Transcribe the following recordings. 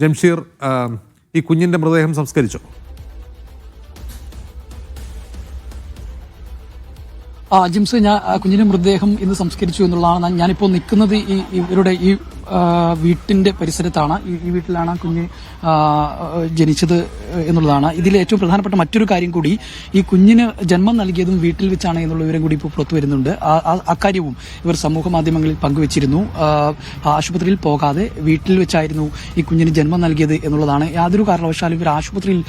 ജംഷീർ ഈ കുഞ്ഞിന്റെ മൃതദേഹം സംസ്കരിച്ചു? ജിംസ് ഞാൻ കുഞ്ഞിന്റെ മൃതദേഹം ഇന്ന് സംസ്കരിച്ചു എന്നുള്ളതാണ് ഞാനിപ്പോൾ നിൽക്കുന്നത് ഈ ഇവരുടെ ഈ വീട്ടിന്റെ പരിസരത്താണ്. ഈ വീട്ടിലാണ് കുഞ്ഞ് ജനിച്ചത് എന്നുള്ളതാണ്. ഇതിൽ ഏറ്റവും പ്രധാനപ്പെട്ട മറ്റൊരു കാര്യം കൂടി ഈ കുഞ്ഞിന് ജന്മം നൽകിയതും വീട്ടിൽ വെച്ചാണ് എന്നുള്ള വിവരം കൂടി ഇപ്പോൾ പുറത്തു വരുന്നുണ്ട്. അക്കാര്യവും ഇവർ സമൂഹ മാധ്യമങ്ങളിൽ പങ്കുവച്ചിരുന്നു. ആശുപത്രിയിൽ പോകാതെ വീട്ടിൽ വെച്ചായിരുന്നു ഈ കുഞ്ഞിന് ജന്മം നൽകിയത് എന്നുള്ളതാണ്. യാതൊരു കാരണവശാലും ഇവർ ആശുപത്രിയിൽ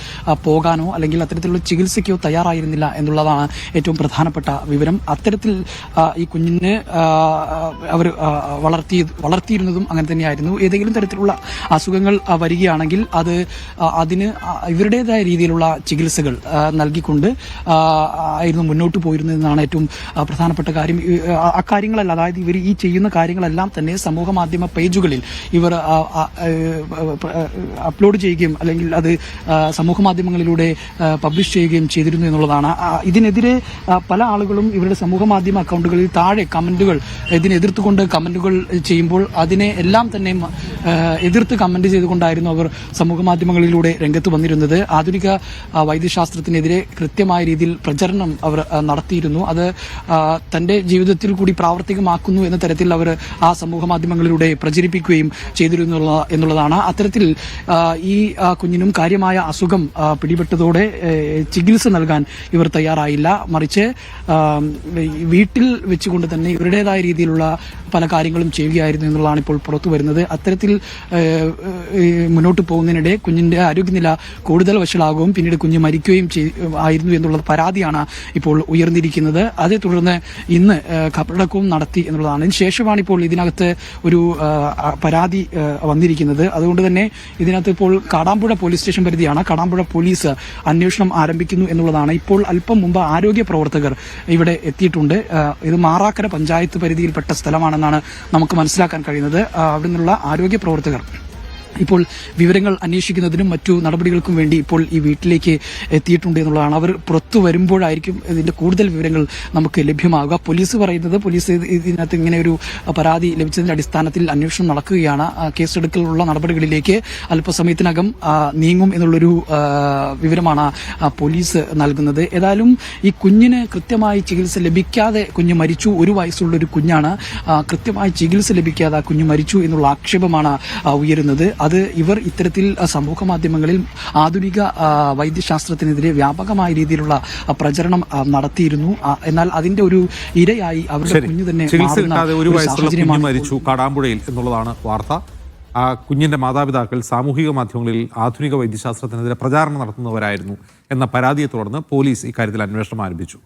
പോകാനോ അല്ലെങ്കിൽ അത്തരത്തിലുള്ള ചികിത്സയ്ക്കോ തയ്യാറായിരുന്നില്ല എന്നുള്ളതാണ് ഏറ്റവും പ്രധാനപ്പെട്ട വിവരം. അത്തരത്തിൽ ഈ കുഞ്ഞിനെ അവർ വളർത്തി വളർത്തിയിരുന്നതും അങ്ങനെ തന്നെയായിരുന്നു. ഏതെങ്കിലും തരത്തിലുള്ള അസുഖങ്ങൾ വരികയാണെങ്കിൽ അത് അതിന് ഇവരുടേതായ രീതിയിലുള്ള ചികിത്സകൾ നൽകിക്കൊണ്ട് ആയിരുന്നു മുന്നോട്ട് പോയിരുന്നതെന്നാണ് ഏറ്റവും പ്രധാനപ്പെട്ട കാര്യം. അക്കാര്യങ്ങളല്ല അതായത് ഇവർ ഈ ചെയ്യുന്ന കാര്യങ്ങളെല്ലാം തന്നെ സമൂഹ മാധ്യമ പേജുകളിൽ ഇവർ അപ്ലോഡ് ചെയ്യുകയും അല്ലെങ്കിൽ അത് സമൂഹ മാധ്യമങ്ങളിലൂടെ പബ്ലിഷ് ചെയ്യുകയും ചെയ്തിരുന്നു എന്നുള്ളതാണ്. ഇതിനെതിരെ പല ആളുകളും ഇവരുടെ സമൂഹ മാധ്യമ അക്കൗണ്ടുകളിൽ താഴെ കമന്റുകൾ ഇതിനെതിർത്തുകൊണ്ട് കമന്റുകൾ ചെയ്യുമ്പോൾ അതിനെ എല്ലാം തന്നെ എതിർത്ത് കമന്റ് ചെയ്തുകൊണ്ടായിരുന്നു അവർ സമൂഹ മാധ്യമങ്ങളിലൂടെ രംഗത്ത് വന്നിരുന്നത്. ആധുനിക വൈദ്യശാസ്ത്രത്തിനെതിരെ കൃത്യമായ രീതിയിൽ പ്രചരണം അവർ നടത്തിയിരുന്നു. അത് തന്റെ ജീവിതത്തിൽ കൂടി പ്രാവർത്തികമാക്കുന്നു എന്ന തരത്തിൽ അവർ ആ സമൂഹ മാധ്യമങ്ങളിലൂടെ പ്രചരിപ്പിക്കുകയും ചെയ്തിരുന്നു എന്നുള്ളതാണ്. അത്തരത്തിൽ ഈ കുഞ്ഞിനും കാര്യമായ അസുഖം പിടിപെട്ടതോടെ ചികിത്സ നൽകാൻ ഇവർ തയ്യാറായില്ല. മറിച്ച് വീട്ടിൽ വെച്ചുകൊണ്ട് തന്നെ ഇവരുടേതായ രീതിയിലുള്ള പല കാര്യങ്ങളും ചെയ്യുകയായിരുന്നു എന്നുള്ളതാണ് ഇപ്പോൾ പുറത്തു വരുന്നത്. അത്തരത്തിൽ മുന്നോട്ട് പോകുന്നതിനിടെ കുഞ്ഞിന്റെ ആരോഗ്യനില കൂടുതൽ വഷളാകുകയും പിന്നീട് കുഞ്ഞ് മരിക്കുകയും ആയിരുന്നു എന്നുള്ള പരാതിയാണ് ഇപ്പോൾ ഉയർന്നിരിക്കുന്നത്. അതേ തുടർന്ന് ഇന്ന് കബറടക്കവും നടത്തി എന്നുള്ളതാണ്. അതിനുശേഷമാണ് ഇപ്പോൾ ഇതിനകത്ത് ഒരു പരാതി വന്നിരിക്കുന്നത്. അതുകൊണ്ട് തന്നെ ഇതിനകത്ത് ഇപ്പോൾ കാടാമ്പുഴ പോലീസ് സ്റ്റേഷൻ പരിധിയാണ്. കാടാമ്പുഴ പോലീസ് അന്വേഷണം ആരംഭിക്കുന്നു എന്നുള്ളതാണ്. ഇപ്പോൾ അല്പം മുമ്പ് ആരോഗ്യ പ്രവർത്തകർ ഇവിടെ എത്തിയിട്ടുണ്ട്. ഇത് മാറാക്കര പഞ്ചായത്ത് പരിധിയിൽപ്പെട്ട സ്ഥലമാണെന്നാണ് നമുക്ക് മനസ്സിലാക്കാൻ കഴിയുന്നത്. അവിടെ നിന്നുള്ള ആരോഗ്യ പ്രവർത്തകർ. ഇപ്പോൾ വിവരങ്ങൾ അന്വേഷിക്കുന്നതിനും മറ്റു നടപടികൾക്കും വേണ്ടി ഇപ്പോൾ ഈ വീട്ടിലേക്ക് എത്തിയിട്ടുണ്ട് എന്നുള്ളതാണ്. അവർ പുറത്തു വരുമ്പോഴായിരിക്കും ഇതിന്റെ കൂടുതൽ വിവരങ്ങൾ നമുക്ക് ലഭ്യമാകുക പോലീസ് പറയുന്നത് പോലീസ് ഇത് ഇതിനകത്ത് ഇങ്ങനെ ഒരു പരാതി ലഭിച്ചതിന്റെ അടിസ്ഥാനത്തിൽ അന്വേഷണം നടക്കുകയാണ്. കേസെടുക്കലുള്ള നടപടികളിലേക്ക് അല്പസമയത്തിനകം നീങ്ങും എന്നുള്ളൊരു വിവരമാണ് പോലീസ് നൽകുന്നത്. ഏതായാലും ഈ കുഞ്ഞിന് കൃത്യമായി ചികിത്സ ലഭിക്കാതെ കുഞ്ഞ് മരിച്ചു. ഒരു വയസ്സുള്ള ഒരു കുഞ്ഞാണ് കൃത്യമായി ചികിത്സ ലഭിക്കാതെ കുഞ്ഞ് മരിച്ചു എന്നുള്ള ആക്ഷേപമാണ് ഉയരുന്നത്. അത് ഇവർ ഇത്തരത്തിൽ സമൂഹ മാധ്യമങ്ങളിൽ ആധുനിക വൈദ്യശാസ്ത്രത്തിനെതിരെ വ്യാപകമായ രീതിയിലുള്ള പ്രചരണം നടത്തിയിരുന്നു. എന്നാൽ അതിന്റെ ഒരു ഇരയായി അവരുടെ കുഞ്ഞു തന്നെ ഒരു വയസ്സുള്ള കുഞ്ഞ് മരിച്ചു കാടാമ്പുഴയിൽ എന്നുള്ളതാണ് വാർത്ത. ആ കുഞ്ഞിന്റെ മാതാപിതാക്കൾ സാമൂഹിക മാധ്യമങ്ങളിൽ ആധുനിക വൈദ്യശാസ്ത്രത്തിനെതിരെ പ്രചാരണം നടത്തുന്നവരായിരുന്നു എന്ന പരാതിയെ തുടർന്ന് പോലീസ് ഇക്കാര്യത്തിൽ അന്വേഷണം ആരംഭിച്ചു.